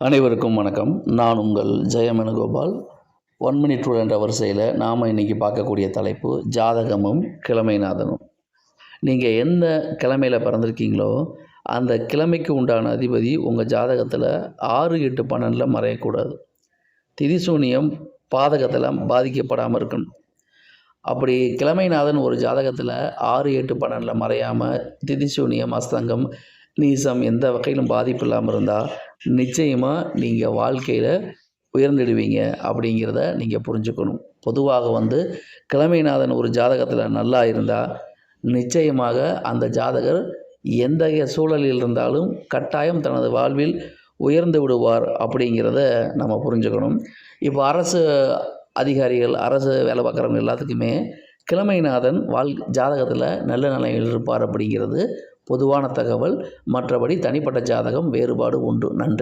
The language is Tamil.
அனைவருக்கும் வணக்கம். நான் உங்கள் ஜெயமனுகோபால். ஒன் மினிட் ரூல் என்ற வரிசையில் நாம் இன்றைக்கி பார்க்கக்கூடிய தலைப்பு ஜாதகமும் கிழமைநாதனும். நீங்கள் எந்த கிழமையில் பிறந்திருக்கீங்களோ அந்த கிழமைக்கு உண்டான அதிபதி உங்கள் ஜாதகத்தில் ஆறு எட்டு பன்னெண்டில் மறையக்கூடாது. திதிசூனியம் பாதகத்தில் பாதிக்கப்படாமல் இருக்கணும். அப்படி கிழமைநாதன் ஒரு ஜாதகத்தில் ஆறு எட்டு பன்னெண்டில் மறையாமல் திதிசூனியம் அஸ்தங்கம் நீசம் எந்த வகையிலும் பாதிப்பு இல்லாமல் இருந்தால் நிச்சயமாக நீங்கள் வாழ்க்கையில் உயர்ந்துடுவீங்க அப்படிங்கிறத நீங்கள் புரிஞ்சுக்கணும். பொதுவாக வந்து கிழமைநாதன் ஒரு ஜாதகத்தில் நல்லா இருந்தால் நிச்சயமாக அந்த ஜாதகர் எந்த சூழலில் இருந்தாலும் கட்டாயம் தனது வாழ்வில் உயர்ந்து விடுவார் அப்படிங்கிறத நம்ம புரிஞ்சுக்கணும். இப்போ அரசு அதிகாரிகள் அரசு வேலை பார்க்குறவங்க எல்லாத்துக்குமே கிழமைநாதன் வாழ் ஜாதகத்தில் நல்ல நிலையில் இருப்பார் அப்படிங்கிறது பொதுவான தகவல் மற்றபடி தனிப்பட்ட ஜாதகம் வேறுபாடு உண்டு. நன்றி.